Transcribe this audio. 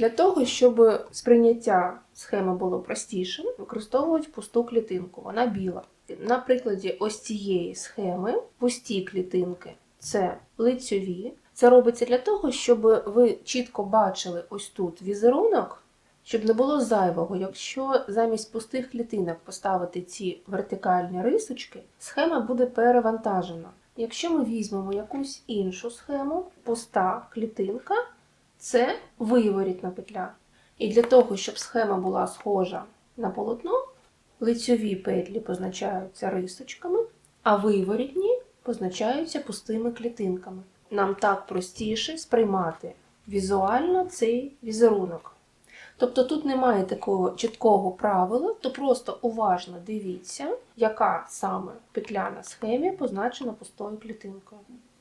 Для того, щоб сприйняття схеми було простішим, використовують пусту клітинку, вона біла. На прикладі ось цієї схеми пусті клітинки це лицьові. Це робиться для того, щоб ви чітко бачили ось тут візерунок, щоб не було зайвого. Якщо замість пустих клітинок поставити ці вертикальні рисочки, схема буде перевантажена. Якщо ми візьмемо якусь іншу схему, пуста клітинка це виворітна петля. І для того, щоб схема була схожа на полотно, лицьові петлі позначаються рисочками, а виворітні позначаються пустими клітинками. Нам так простіше сприймати візуально цей візерунок. Тобто тут немає такого чіткого правила, то просто уважно дивіться, яка саме петля на схемі позначена пустою клітинкою.